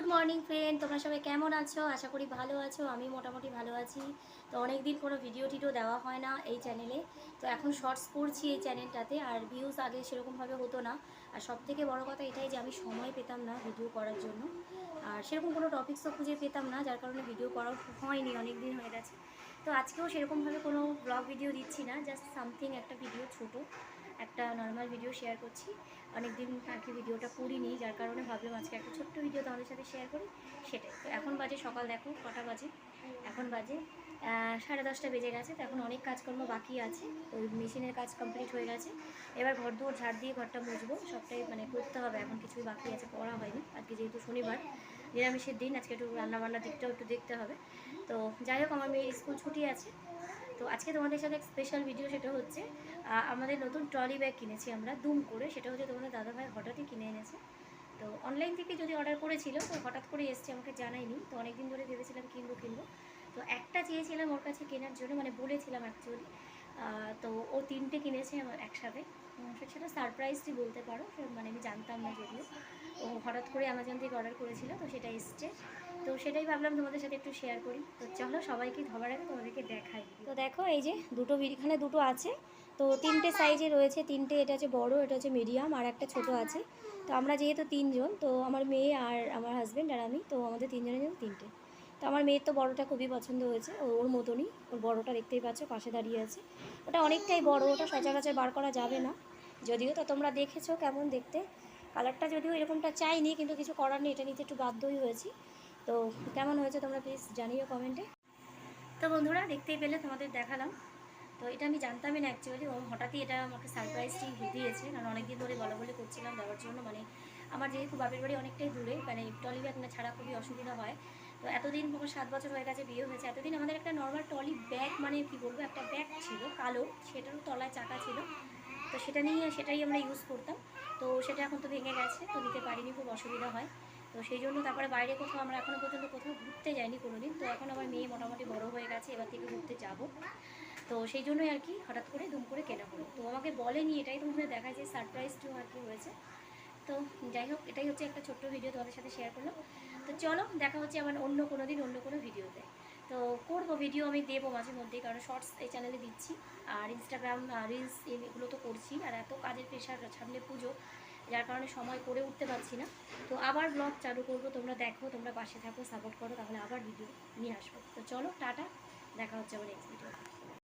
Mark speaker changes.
Speaker 1: Good morning friend তোমরা সবাই কেমন আছো? আশা করি ভালো আছো। আমি মোটামুটি ভালো আছি। তো অনেক দিন কোনো ভিডিও টিডিও দেওয়া হয় না এই চ্যানেলে তো এখন শর্টস করছি এই চ্যানেলটাতে আর ভিউজ আগে সেরকমভাবে হতো না। আর সব থেকে বড়ো কথা এটাই যে আমি সময় পেতাম না ভিডিও করার জন্য। আর সেরকম কোনো টপিক্সও খুঁজে পেতাম না, যার কারণে ভিডিও করাও হয়নি অনেক দিন হয়ে গেছে। তো আজকেও সেরকমভাবে কোনো ব্লগ ভিডিও দিচ্ছি না জাস্ট সামথিং একটা ভিডিও ছোট। একটা নর্মাল ভিডিও শেয়ার করছি। অনেক দিন কি ভিডিওটা করিনি, যার কারণে ভাবলাম আজকে একটা ছোট্ট ভিডিও তোমাদের সাথে শেয়ার করি, সেটাই। তো এখন বাজে সকাল, দেখো, কটা বাজে? এখন বাজে সাড়ে দশটা বেজে গেছে, তো এখন অনেক কাজকর্ম বাকি আছে ওই মেশিনের কাজ কমপ্লিট হয়ে গেছে। এবার ঘর দুয়ার ঝাড় দিয়ে ঘরটা মুছবো, সবটাই মানে করতে হবে, এখন কিছুই বাকি আছে, করা হয়নি। আজকে যেহেতু শনিবার, নিরামিষের দিন, আজকে একটু রান্নাবান্নার দিকটাও একটু দেখতে হবে। তো যাই হোক, আমার মেয়ের স্কুল ছুটি আছে তো আজকে তোমাদের সাথে স্পেশাল ভিডিও সেটা হচ্ছে আমাদের নতুন ট্রলি ব্যাগ কিনেছি আমরা, দুম করে। সেটা হচ্ছে তোমাদের দাদাভাই হঠাৎই কিনে এনেছে। তো অনলাইন থেকে যদি অর্ডার করেছিল, তো হঠাৎ করে এসছে, আমাকে জানায়নি। তো অনেকদিন ধরে ভেবেছিলাম কিনবো কিনবো। তো একটা চেয়েছিলাম ওর কাছে কেনার জন্য মানে বলেছিলাম অ্যাকচুয়ালি তো ও তিনটে কিনেছে আমার একসাথে। সেটা সারপ্রাইজই বলতে পারো মানে আমি জানতাম না যদিও। ও হঠাৎ করে অ্যামাজন থেকে অর্ডার করেছিল, তো সেটা এসছে। তো সেটাই ভাবলাম তোমাদের সাথে একটু শেয়ার করি। তো চলো সবাইকে ধবার আগে তোমাদেরকে দেখাই। তো দেখো, এই যে দুটো এখানে দুটো আছে। তো তিনটে সাইজে রয়েছে। তিনটে, এটা হচ্ছে বড়, এটা হচ্ছে মিডিয়াম আর একটা ছোট আছে। তো আমরা যেহেতু তিনজন, তো আমার মেয়ে আর আমার হাজব্যান্ড আর আমি, তো আমাদের তিনজনের জন্য তিনটে। তো আমার মেয়ের তো বড়টা খুবই পছন্দ হয়েছে ওর মতনই, ওর বড়টা দেখতেই পাচ্ছ, পাশে দাঁড়িয়ে আছে। ওটা অনেকটাই বড়, ওটা সচরাচর বার করা যাবে না। যদিও তো তোমরা দেখেছ কেমন দেখতে। কালারটা যদিও এরকমটা চাইনি, কিন্তু কিছু করার নেই, এটা নিতে একটু বাধ্যই হয়েছি। তো কেমন হয়েছে তোমরা প্লিজ জানিও কমেন্টে তো বন্ধুরা, দেখতেই পেলে, তোমাদের দেখালাম। তো এটা আমি জানতামই না অ্যাকচুয়ালি ও হঠাৎই এটা আমাকে সারপ্রাইজটি দিয়েছে, কারণ অনেকদিন ধরে বলা বলে করছিলাম দেওয়ার জন্য। মানে আমার যেহেতু বাপের বাড়ি অনেকটাই দূরে মানে টলি ব্যাগ না ছাড়া খুবই অসুবিধা হয়। তো এতদিন আমার সাত বছর হয়ে গেছে বিয়ে হয়েছে। এতদিন আমাদের একটা নর্মাল টলি ব্যাগ মানে কি বলব, একটা ব্যাগ ছিল, কালো, সেটারও তলায় চাকা ছিল। তো সেটা নিয়ে, সেটাই আমরা ইউজ করতাম। তো সেটা এখন তো ভেঙে গেছে, তো নিতে পারিনি, খুব অসুবিধা হয়। তো সেই জন্য তারপরে বাইরে কোথাও, আমরা এখনও পর্যন্ত কোথাও ঘুরতে যাইনি কোনোদিন। তো এখন আমার মেয়ে মোটামুটি বড় হয়ে গেছে, এবার থেকে ঘুরতে যাব। তো সেই জন্যই আর কি হঠাৎ করে দুম করে কেনা হলো। তো আমাকে বলেনি, এটাই তোমাদের দেখা যায় সারপ্রাইজটিও আর কি হয়েছে। তো যাই হোক, এটাই হচ্ছে একটা ছোট্ট ভিডিও তোমাদের সাথে শেয়ার করলাম। তো চলো, দেখা হচ্ছে আমার অন্য কোনো দিন, অন্য কোনো ভিডিওতে। তো করব ভিডিও আমি, দেবো মাঝে মধ্যেই, কারণ শর্টস এই চ্যানেলে দিচ্ছি। আর ইনস্টাগ্রাম রিলস এগুলো তো করছি, আর এত কাজের প্রেশার সামনে পুজো, যার কারণে সময় করে উঠতে পারছি না। তো আবার ব্লগ চালু করব, তোমরা দেখো, তোমরা পাশে থাকো সাপোর্ট করো, তাহলে আবার ভিডিও নিয়ে আসব। তো চলো, টাটা, দেখা হচ্ছে আমার নেক্সট ভিডিও